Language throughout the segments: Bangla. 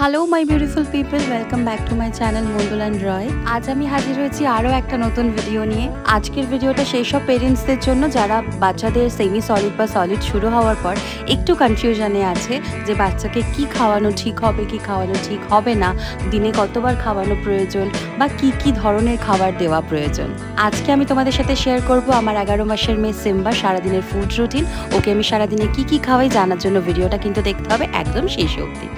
Hello my beautiful people welcome back to my channel Mondal and Roy আজ আমি হাজির হয়েছি আরও একটা নতুন ভিডিও নিয়ে। আজকের ভিডিওটা সেই সব পেরেন্টসদের জন্য যারা বাচ্চাদের সেমি সলিড বা সলিড শুরু হওয়ার পর একটু কনফিউশনে আছে যে বাচ্চাকে কি খাওয়ানো ঠিক হবে, কি খাওয়ানো ঠিক হবে না, দিনে কতবার খাওয়ানো প্রয়োজন বা কি কি ধরনের খাবার দেওয়া প্রয়োজন। আজকে আমি তোমাদের সাথে শেয়ার করব আমার এগারো মাসের মেয়ে সিম্বা সারাদিনের ফুড রুটিন ওকে আমি সারাদিনে কি কি খাওয়াই জানার জন্য ভিডিওটা কিন্তু দেখতে হবে একদম শেষ অবধি।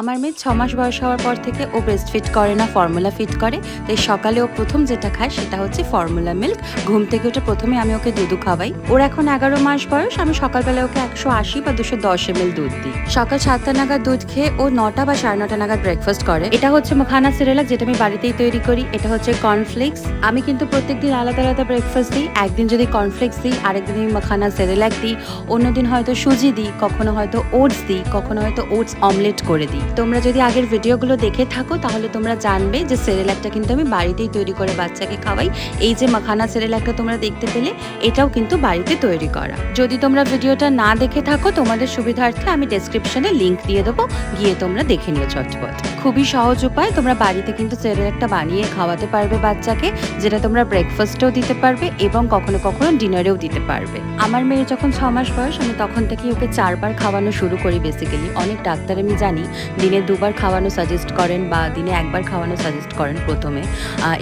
আমার মেয়ে ছ মাস বয়স হওয়ার পর থেকে ও ব্রেস্ট ফিট করে না ফর্মুলা ফিট করে। তাই সকালে ও প্রথম যেটা খায় সেটা হচ্ছে ফর্মুলা মিল্ক ঘুম থেকে উঠে প্রথমে আমি ওকে দুধু খাওয়াই। ওর এখন এগারো মাস বয়স, আমি সকালবেলা ওকে একশো আশি বা দুশো দশ এম দুধ দিই। সকাল সাতটা নাগাদ দুধ খেয়ে ও নটা বা সাড়ে নটা নাগাদ ব্রেকফাস্ট করে। এটা হচ্ছে মাখানা সিরেলাক যেটা আমি বাড়িতেই তৈরি করি। এটা হচ্ছে কর্নফ্লেক্স আমি কিন্তু প্রত্যেকদিন আলাদা আলাদা ব্রেকফাস্ট দিই। একদিন যদি কর্নফ্লেক্স দিই, আরেকদিন আমি মাখানা সেরেলাক দিই। অন্যদিন হয়তো সুজি দিই, কখনো হয়তো ওটস দিই, কখনো হয়তো ওটস অমলেট করে দিই। তোমরা যদি আগের ভিডিওগুলো দেখে থাকো, তাহলে তোমরা জানবে যে সেরেলাকটা কিন্তু আমি বাড়িতেই তৈরি করে বাচ্চাকে খাওয়াই। এই যে মাখানা সেরেলাকটা তোমরা দেখতে পেলে, এটাও কিন্তু বাড়িতে তৈরি করা। যদি তোমরা ভিডিওটা না দেখে থাকো, তোমাদের সুবিধার্থে আমি ডেসক্রিপশনে লিঙ্ক দিয়ে দেবো। গিয়ে তোমরা দেখে নিও চটপট। খুবই সহজ উপায়, তোমরা বাড়িতে কিন্তু সেরেলাকটা বানিয়ে খাওয়াতে পারবে বাচ্চাকে, যেটা তোমরা ব্রেকফাস্টেও দিতে পারবে এবং কখনো কখনো ডিনারেও দিতে পারবে। আমার মেয়ে যখন ছ মাস বয়স, আমি তখন থেকেই ওকে চারবার খাওয়ানো শুরু করি বেসিক্যালি অনেক ডাক্তার আমি জানি দিনে দুবার খাওয়ানো সাজেস্ট করেন বা দিনে একবার খাওয়ানো সাজেস্ট করেন প্রথমে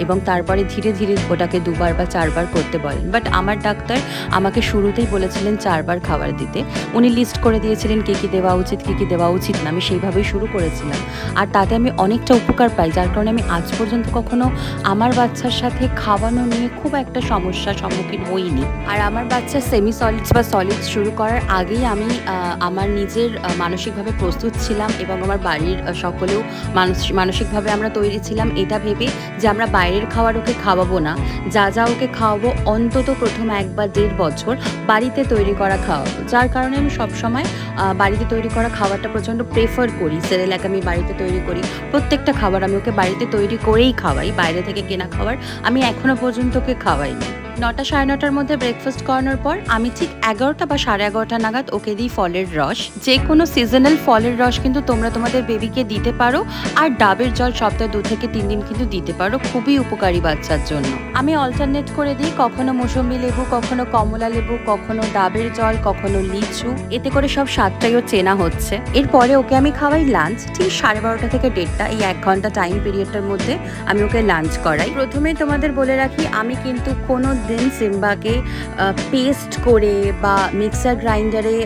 এবং তারপরে ধীরে ধীরে ওটাকে দুবার বা চারবার করতে বলেন। বাট আমার ডাক্তার আমাকে শুরুতেই বলেছিলেন চারবার খাবার দিতে। উনি লিস্ট করে দিয়েছিলেন কী কী দেওয়া উচিত, কী কী দেওয়া উচিত না। আমি সেইভাবেই শুরু করেছিলাম। আর তাতে আমি অনেকটা উপকার পাই, যার কারণে আমি আজ পর্যন্ত কখনো আমার বাচ্চার সাথে খাওয়ানো নিয়ে খুব একটা সমস্যার সম্মুখীন হইনি। আর আমার বাচ্চা সেমি সলিডস বা সলিডস শুরু করার আগেই আমি আমার নিজের মানসিকভাবে প্রস্তুত ছিলাম এবং আমার বাড়ির সকলেও মানস- মানসিকভাবে আমরা তৈরি ছিলাম। এটা ভেবে যে আমরা বাইরের খাবার ওকে খাওয়াবো না। যা যা ওকে খাওয়াবো অন্তত প্রথম এক বা দেড় বছর বাড়িতে তৈরি করা খাওয়াবো। যার কারণে আমি সবসময় বাড়িতে তৈরি করা খাবারটা প্রচণ্ড প্রেফার করি। সেরেলাক আমি বাড়িতে তৈরি করি। প্রত্যেকটা খাবার আমি ওকে বাড়িতে তৈরি করেই খাওয়াই। বাইরে থেকে কেনা খাবার আমি এখনও পর্যন্ত ওকে খাওয়াইনি। নটা সাড়ে নটার মধ্যে ব্রেকফাস্ট করানোর পর আমি ঠিক এগারোটা বা সাড়ে এগারোটা নাগাদ ওকে দিই ফলের রস। যে কোনো সিজনাল ফলের রস কিন্তু তোমরা তোমাদের বেবিকে দিতে পারো আর ডাবের জল সপ্তাহে দু থেকে তিন দিন কিন্তু দিতে পারো। খুবই উপকারী বাচ্চার জন্য। আমি অল্টারনেট করে দিই কখনো মৌসুমি লেবু, কখনো কমলা লেবু, কখনো ডাবের জল, কখনো লিচু। এতে করে সব স্বাদটাইও চেনা হচ্ছে। এরপরে ওকে আমি খাওয়াই লাঞ্চ ঠিক সাড়ে বারোটা থেকে দেড়টা, এই এক ঘণ্টা টাইম পিরিয়ডটার মধ্যে আমি ওকে লাঞ্চ করাই। প্রথমে তোমাদের বলে রাখি, আমি কিন্তু কোনো দিন সিম্বাকে পেস্ট করে বা মিক্সার গ্রাইন্ডারে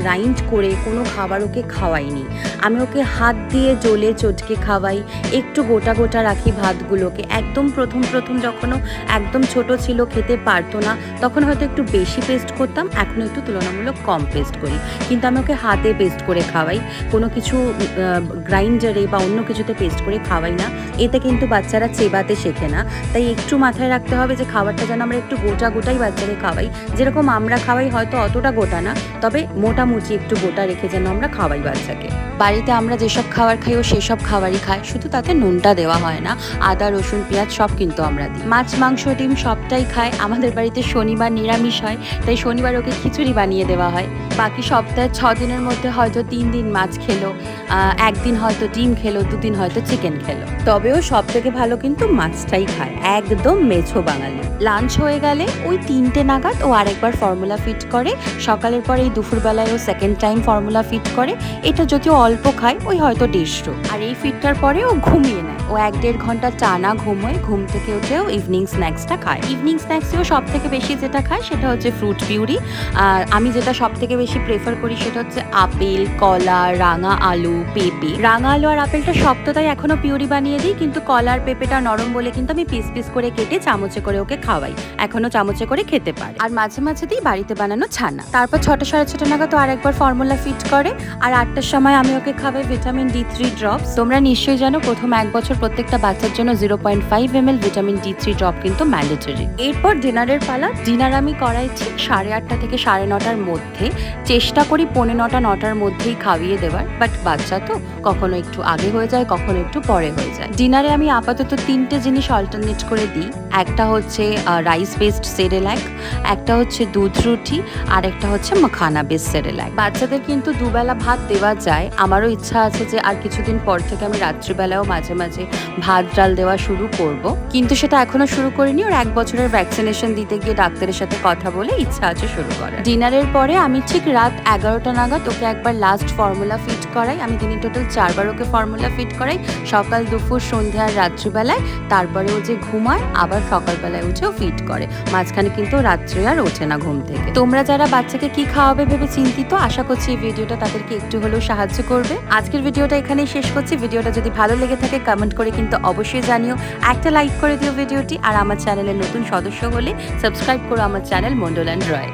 গ্রাইন্ড করে কোনো খাবার ওকে খাওয়াইনি। আমি ওকে হাত দিয়ে জ্বলে চটকে খাওয়াই, একটু গোটা গোটা রাখি ভাতগুলোকে। একদম প্রথম প্রথম যখনও একদম ছোট ছিল, খেতে পারতো না, তখন হয়তো একটু বেশি পেস্ট করতাম এখন একটু তুলনামূলক কম পেস্ট করি। কিন্তু আমি ওকে হাতে পেস্ট করে খাওয়াই, কোনো কিছু গ্রাইন্ডারে বা অন্য কিছুতে পেস্ট করে খাওয়াই না। এতে কিন্তু বাচ্চারা চেবাতে শেখে না। তাই একটু মাথায় রাখতে হবে যে খাবারটা যেন আমরা একটু গোটা গোটাই বাচ্চাকে খাওয়াই। যেরকম আমরা খাওয়াই হয়তো অতটা গোটা না, তবে মোটামুটি একটু গোটা রেখে যেন আমরা খাওয়াই বাচ্চাকে। বাড়িতে আমরা যেসব খাবার খাই ও সেসব খাবারই খাই, শুধু তাতে নুনটা দেওয়া হয় না, আদা, রসুন, পেঁয়াজ সব কিন্তু আমরা দিই। মাছ, মাংস, ডিম সবটাই খায়, আমাদের বাড়িতে শনিবার নিরামিষ হয়, তাই শনিবার ওকে খিচুড়ি বানিয়ে দেওয়া হয়। বাকি সপ্তাহে ছ দিনের মধ্যে হয়তো তিন দিন মাছ খেলো একদিন হয়তো ডিম খেলো, দুদিন হয়তো চিকেন খেলো। তবেও সব থেকে ভালো কিন্তু মাছটাই খায়, একদম মেছো বাঙালি। লাঞ্চ হয়ে গেলে ওই তিনটে নাগাদ ও আরেকবার ফর্মুলা ফিট করে। সকালের পরে এই দুপুরবেলায় ও সেকেন্ড টাইম ফর্মুলা ফিট করে। এটা যদিও অল্প খায়, ওই হয়তো দেড়শো আর এই ফিটটার পরে ও ঘুমিয়ে নেয়। ও এক দেড় ঘণ্টা টানা ঘুমোয়, ঘুম থেকে উঠেও ইভিনিং স্ন্যাক্সটা খায়। ইভিনিং স্ন্যাক্সেও সব থেকে বেশি যেটা খায়, সেটা হচ্ছে ফ্রুট পিউরি আর আমি যেটা সব থেকে বেশি প্রেফার করি, সেটা হচ্ছে আপেল, কলা, রাঙা আলু, পেঁপে। রাঙা আলু আর আপেলটা তাই এখনও পিউরি বানিয়ে দিই, কিন্তু কলার পেঁপেটা নরম বলে কিন্তু আমি পিস পিস করে কেটে চামচে করে ওকে খাওয়াই। এখনও চামচে করে খেতে পারে। আর মাঝে মাঝে দিই বাড়িতে বানানো ছানা। তারপর ছটা সাড়ে ছটা নাগাদ আর একবার ফর্মুলা ফিট করে। আর আটটার সময় আমি ওকে খাবে ভিটামিন ডি থ্রি ড্রপ তোমরা নিশ্চয়ই জানো প্রথম এক বছর প্রত্যেকটা বাচ্চার জন্য zero point five M L vitamin D three drop কিন্তু ম্যান্ডেটরি এরপর ডিনারের পালা। ডিনার আমি করাই ঠিক সাড়ে আটটা থেকে সাড়ে নটার মধ্যে। চেষ্টা করি পৌনে নটা, নটার মধ্যেই খাইয়ে দেওয়ার। বাট বাচ্চা তো কখনো একটু আগে হয়ে যায়, কখনো একটু পরে হয়ে যায়। ডিনারে আমি আপাতত তিনটে জিনিস অল্টারনেট করে দিই। একটা হচ্ছে রাইস রাইস বেসড সেরেল্যাক একটা হচ্ছে দুধ রুটি আর একটা হচ্ছে মাখানা বেস সেরেল্যাক বাচ্চাদের কিন্তু দুবেলা ভাত দেওয়া যায়। আমারও ইচ্ছা আছে যে আর কিছুদিন পর থেকে আমি রাত্রিবেলাও মাঝে মাঝে ভাত ডাল দেওয়া শুরু করব। কিন্তু সেটা এখনও শুরু করিনি। ওর এক বছরের ভ্যাকসিনেশন দিতে গিয়ে ডাক্তারের সাথে কথা বলে ইচ্ছা আছে শুরু করার। ডিনারের পরে আমি ঠিক রাত এগারোটা নাগাদ ওকে একবার লাস্ট ফর্মুলা ফিট করাই। আমি দিনে টোটাল চারবার ওকে ফর্মুলা ফিট করাই। সকাল, দুপুর, সন্ধ্যা আর রাত্রিবেলায়। তারপরে ও যে ঘুমায়, আবার সকালবেলায় উঠেও ফিট করে। মাঝখানে কিন্তু রাত্রে আর ওঠে না ঘুম থেকে। তোমরা যারা বাচ্চাকে কি খাওয়াবে ভেবে চিন্তিত, আশা করছি এই ভিডিওটা তাদেরকে একটু হলেও সাহায্য করবে। আজকের ভিডিওটা এখানেই শেষ করছি। ভিডিওটা যদি ভালো লেগে থাকে কমেন্ট করে কিন্তু অবশ্যই জানিও। একটা লাইক করে দিও ভিডিওটি, আর আমার চ্যানেলের নতুন সদস্য হলে সাবস্ক্রাইব করো আমার চ্যানেল মন্ডল অ্যান্ড রয়।